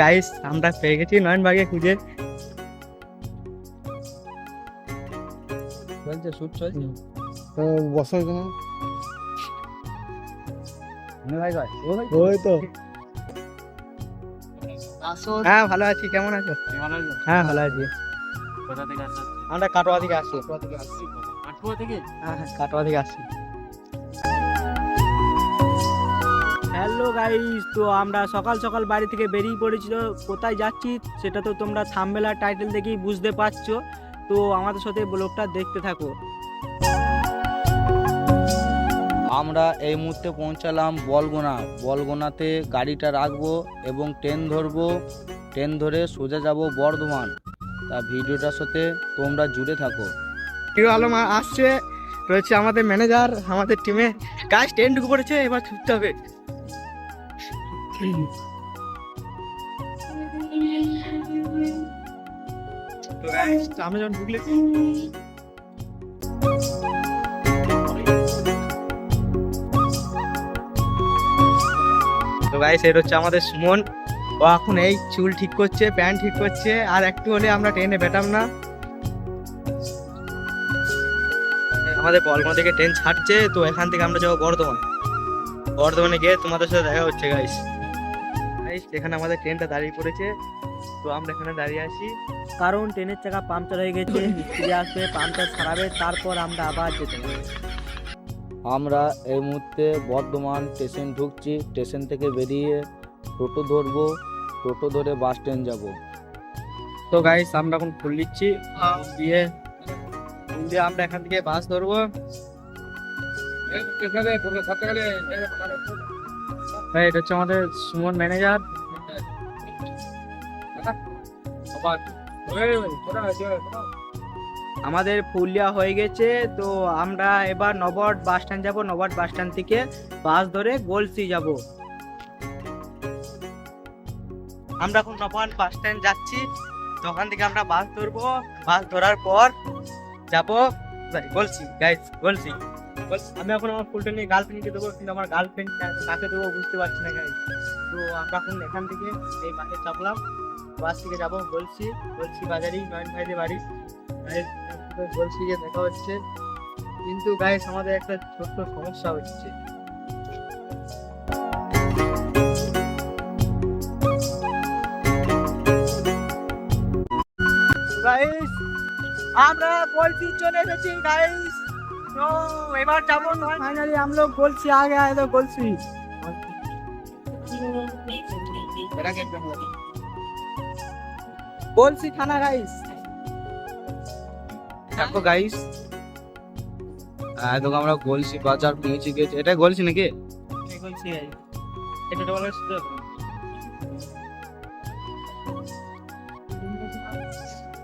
Guys আমরা পেয়ে গেছি নয়ন বাগে খুঁজে। চলছে শুট চলছে? তো বসো এখানে। ভাই ভাই ওই তো। হ্যাঁ ভালো আছি কেমন আছো? হ্যাঁ ভালো আছি। কোথা থেকে আমরা কাটোয়া থেকে আসছি। আটুয়া থেকে হ্যাঁ হ্যাঁ কাটোয়া থেকে আসছি। গাইস তো আমরা সকাল সকাল বাড়ি থেকে বেরিয়ে পড়েছিল। কোথায় যাচ্ছি সেটা তো তোমরা থামবেলা টাইটেল দেখেই বুঝতে পারছ। তো আমাদের সাথে ব্লগটা দেখতে থাকো। আমরা এই মুহূর্তে পৌঁছালাম বলগোনা। বলগোনাতে গাড়িটা রাখব এবং ট্রেন ধরবো। ট্রেন ধরে সোজা যাব বর্ধমান। তা ভিডিওটার সাথে তোমরা জুড়ে থাকো। হিরো আলম আসছে রয়েছে আমাদের ম্যানেজার আমাদের টিমে গাছ ট্রেন ঢুকে পড়েছে এবার ছুটতে হবে। যখন তো গাইস এটা হচ্ছে আমাদের সুমন। ও এখন এই চুল ঠিক করছে, প্যান্ট ঠিক করছে, আর একটু হলে আমরা ট্রেনে বেটাম না। আমাদের বলগোনা থেকে ট্রেন ছাড়ছে, তো এখান থেকে আমরা যাব বর্ধমান। বর্ধমানে গিয়ে তোমাদের সাথে দেখা হচ্ছে গাইস গাইস এখানে আমাদের ট্রেনটা দাঁড়িয়ে পড়েছে তো আমরা এখানে দাঁড়িয়ে আছি কারণ ট্রেনের চাকা পাংচার হয়ে গেছে মিস্ত্রি আসবে পাংচার সারাবে তারপর আমরা আবার যেতে হবে আমরা এই মুহূর্তে বর্ধমান স্টেশন ঢুকছি স্টেশন থেকে বেরিয়ে টোটো ধরবো টোটো ধরে বাস স্ট্যান্ড যাব তো গাইস আমরা এখন ফুল নিচ্ছি দিয়ে দিয়ে আমরা এখান থেকে বাস ধরবো হ্যাঁ এটা হচ্ছে আমাদের সুমন ম্যানেজার আমাদের ফুলিয়া হয়ে গেছে তো আমরা এবার নবট বাস স্ট্যান্ড যাব নবট বাস স্ট্যান্ড থেকে বাস ধরে গোলসি যাব। আমরা এখন নবান বাস স্ট্যান্ড যাচ্ছি তো ওখান থেকে আমরা বাস ধরবো। বাস ধরার পর যাব। বলছি গাইস বলছি, আমি এখন আমার ফুলটা নিয়ে গার্লফ্রেন্ডকে দেবো, কিন্তু আমার গার্লফ্রেন্ড কাকে দেবো বুঝতে পারছি না গাইস তো আমরা এখন এখান থেকে এই বাসে চাপলাম। বাস থেকে যাব বলছি বলছি বাজারেই, নয়ন ভাইদের বাড়ি। বলছি যে দেখা হচ্ছে। কিন্তু গাইস আমাদের একটা ছোট্ট সমস্যা হচ্ছে। আমরা বলছি চলে এসেছি গাইস ফাইনালি বলছি আগে আয় তো বলছি। বলছি থানা গাইস দেখো গাইস এখন আমরা গলছি বাজার পৌঁছে গেছি। এটা গলছি নাকি? গোলসি এটা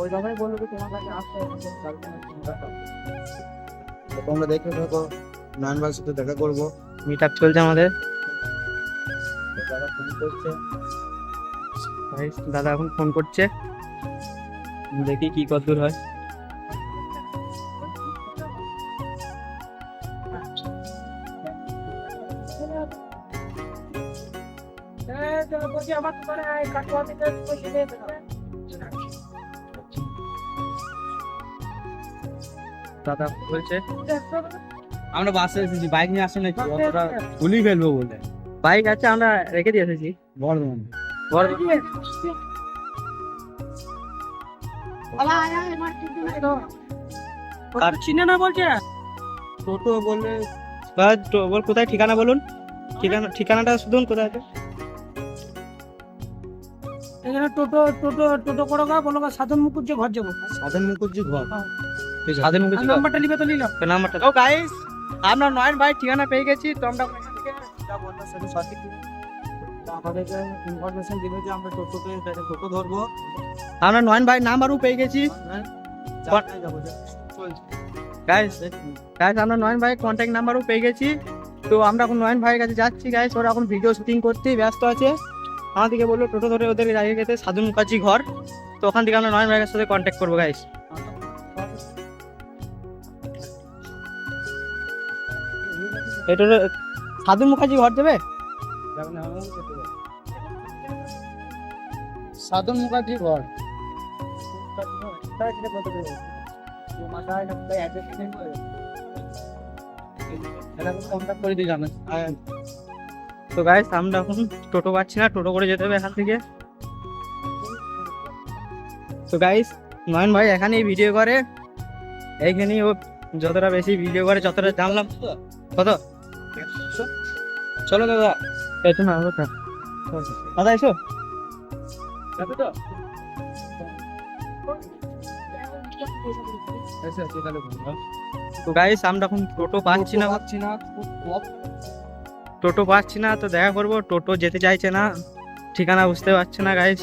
ওই দাদাই বলল যে তোমার কাছে আসতে হবে তোমরা দেখে থাকো নয়ন ভাইয়ের সাথে দেখা করব। মিট আপ চলছে আমাদের। দাদা ফোন করছে। দাদা এখন ফোন করছে। দেখি কি কত দূর হয়। আমার তোমার কাটোয়া থেকে পয়সা দিয়ে দেবে দাদা বলছে আমরা বাসে এসেছি বাইক নিয়ে আসে নাকি অতটা গুলি ফেলব বলে বাইক আছে আমরা রেখে দিয়ে এসেছি। বর্ধমান। চিনে না বলছে? টোটো বললে বা কোথায় ঠিকানা বলুন? ঠিকানা ঠিকানাটা শুধু কোথায় আছে? এখানে টোটো টোটো টোটো করো গা বলো সাধন মুকুজ্জে ঘর যাব। সাধন মুখর্জি ঘর? স্বাধীন নাম্বারটা নিবে তো নিলাম নাম্বারটা ও গাইস আমরা নয়ন ভাই ঠিকানা পেয়ে গেছি তো আমরা এখান থেকে যাব সাথে সঠিক আমাদেরকে ইনফরমেশন দিল যে আমরা টোটোতে টোটো ধরবো। আমরা নয়ন ভাই নাম্বারও পেয়ে গেছি। যাব চলছে। গাইস গাইস আমরা নয়ন ভাইয়ের কন্ট্যাক্ট নাম্বারও পেয়ে গেছি। তো আমরা এখন নয়ন ভাইয়ের কাছে যাচ্ছি গাইস ওরা এখন ভিডিও শুটিং করতে ব্যস্ত আছে। আমাদেরকে বলল টোটো ধরে ওদের জায়গা গেছে সাধু মুখার্জি ঘর। তো ওখান থেকে আমরা নয়ন ভাইয়ের সাথে কন্ট্যাক্ট করব গাইস এটা সাধু মুখার্জি ঘর দেবে সাধন মুখার্জি ঘর। তো গাইস আমরা এখন টোটো পাচ্ছি না টোটো করে যেতে হবে এখান থেকে। তো গাইস নয়ন ভাই এখানেই ভিডিও করে। এইখানেই ও যতটা বেশি ভিডিও করে যতটা জানলাম কত? চলো দাদা। একটু না দাদা দাদা এসো। তো গাইস আমরা এখন টোটো পাচ্ছি না। পাচ্ছি না টোটো পাচ্ছি না তো দেখা করব। টোটো যেতে চাইছে না। ঠিকানা বুঝতে পারছে না গাইস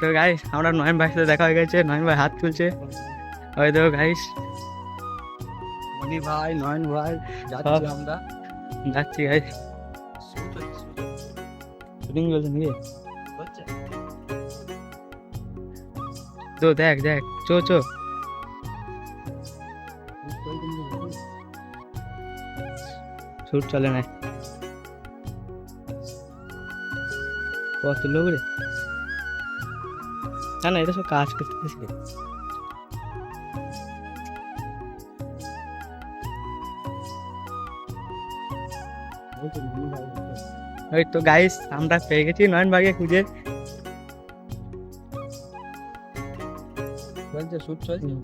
তো গাইস আমরা নয়ন ভাইয়ের সাথে দেখা হয়ে গেছে নয়ন ভাই হাত তুলছে। ওই দেখো গাইস মনি ভাই নয়ন ভাই যাচ্ছি আমরা। যাচ্ছি গাইস শুটিং চলছে নাকি? তো দেখ দেখ চো চো। শুট চলে না কত লোক রে। না না এটা সব কাজ করতেছি ওই তো গাইস আমরা পেয়ে গেছি নয়ন ভাগে খুঁজে চলছে শুট চলছে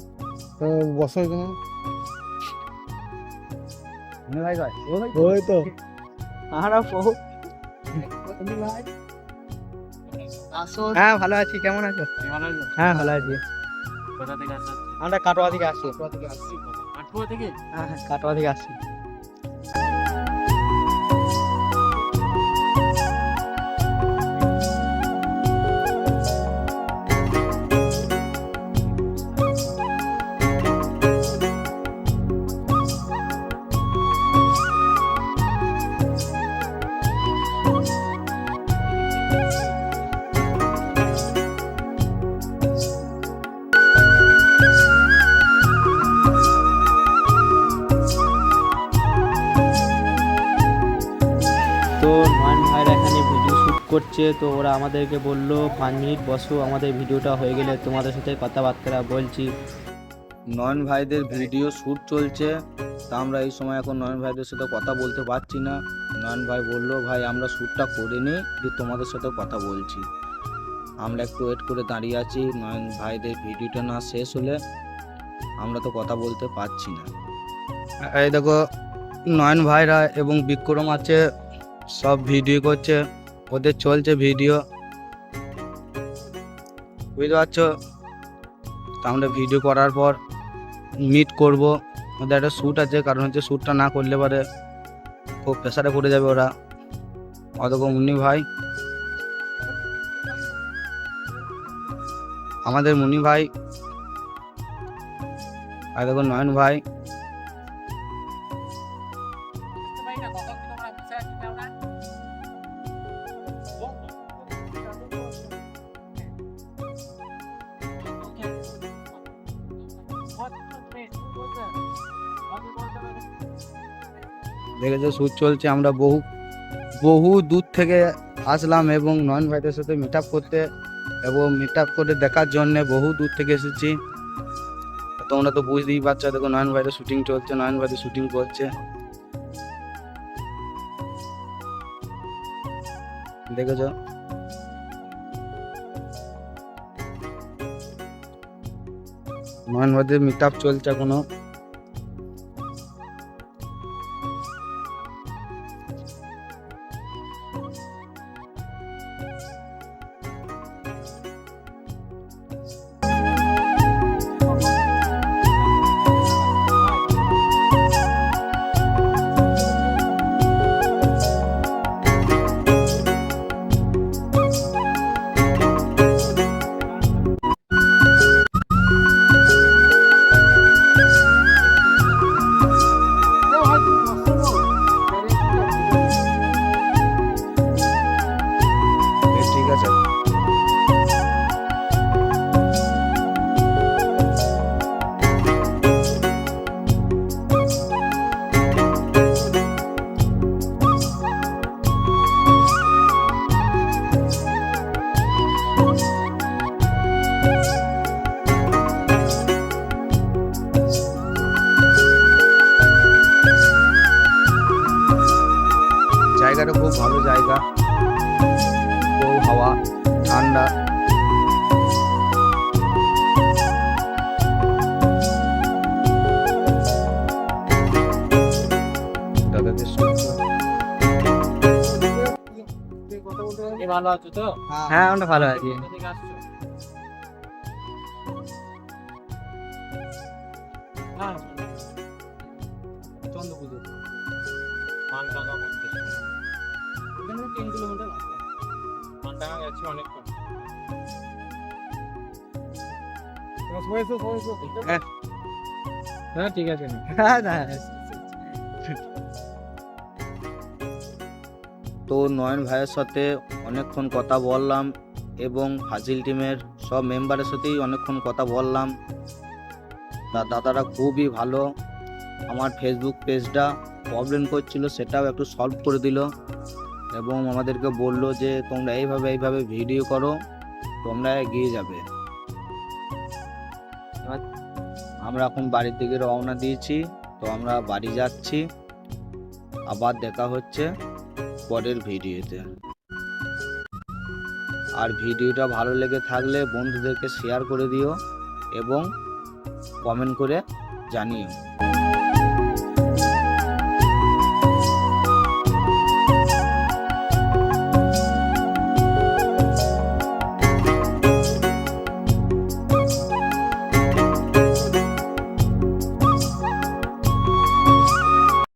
তো বসো এখানে ভাই ভাই ওই তো। ভাই। আসো হ্যাঁ ভালো আছি কেমন আছো? হ্যাঁ ভালো আছি। কোথা থেকে আমরা কাটোয়া থেকে আসছি। কাটোয়া থেকে? আসছি হ্যাঁ হ্যাঁ কাটোয়া থেকে আসছি। তো নয়ন ভাইরা এখানে ভিডিও শ্যুট করছে তো ওরা আমাদেরকে বলল পাঁচ মিনিট বসো আমাদের ভিডিওটা হয়ে গেলে তোমাদের সাথে কথাবার্তা বলছি। নয়ন ভাইদের ভিডিও শ্যুট চলছে তা আমরা এই সময় এখন নয়ন ভাইদের সাথে কথা বলতে পারছি না। নয়ন ভাই বলল ভাই আমরা শ্যুটটা করে নিই দিয়ে তোমাদের সাথে কথা বলছি। আমরা একটু ওয়েট করে দাঁড়িয়ে আছি নয়ন ভাইদের ভিডিওটা না শেষ হলে আমরা তো কথা বলতে পারছি না। এই দেখো নয়ন ভাইরা এবং বিক্রম আছে সব ভিডিও করছে, ওদের চলছে ভিডিও। বুঝতে পারছ? আমরা ভিডিও করার পর মিট করব। ওদের একটা শ্যুট আছে, কারণ হচ্ছে শ্যুটটা না করলে পরে খুব প্রেশারে পড়ে যাবে ওরা। অতক্ষণ মুন্নি ভাই। আমাদের মুনি ভাই। আর দেখো নয়ন ভাই। দেখেছ শ্যুট চলছে, আমরা বহু বহু দূর থেকে আসলাম এবং নয়ন ভাইদের সাথে মিট আপ করতে এবং মিট আপ করে দেখার জন্যে বহু দূর থেকে এসেছি। তোমরা তো বুঝতেই পারছ, দেখো নয়ন ভাইদের শুটিং চলছে, নয়ন ভাইদের শুটিং করছে। দেখেছ? নয়ন ভাইদের মিট আপ চলছে এখনও। ভালো আছো তো? হ্যাঁ। আমরা ভালো আছি। হ্যাঁ চন্দ্রপুজো। তিন কিলোমিটার মানডাঙ্গা গেছি অনেকক্ষণ। হ্যাঁ ঠিক আছে। হ্যাঁ হ্যাঁ তো নয়ন ভাইয়ের সাথে অনেকক্ষণ কথা বললাম এবং ফাজিল টিমের সব মেম্বারের সাথেই অনেকক্ষণ কথা বললাম। তা দাদারা খুবই ভালো। আমার ফেসবুক পেজটা প্রবলেম করছিল, সেটাও একটু সলভ করে দিল এবং আমাদেরকে বলল যে, তোমরা এইভাবে এইভাবে ভিডিও করো, তোমরা এগিয়ে যাবে। আমরা এখন বাড়ির দিকে রওনা দিয়েছি, তো আমরা বাড়ি যাচ্ছি। আবার দেখা হচ্ছে পরের ভিডিওতে আর ভিডিওটা ভালো লেগে থাকলে বন্ধুদেরকে শেয়ার করে দিও এবং কমেন্ট করে জানিও।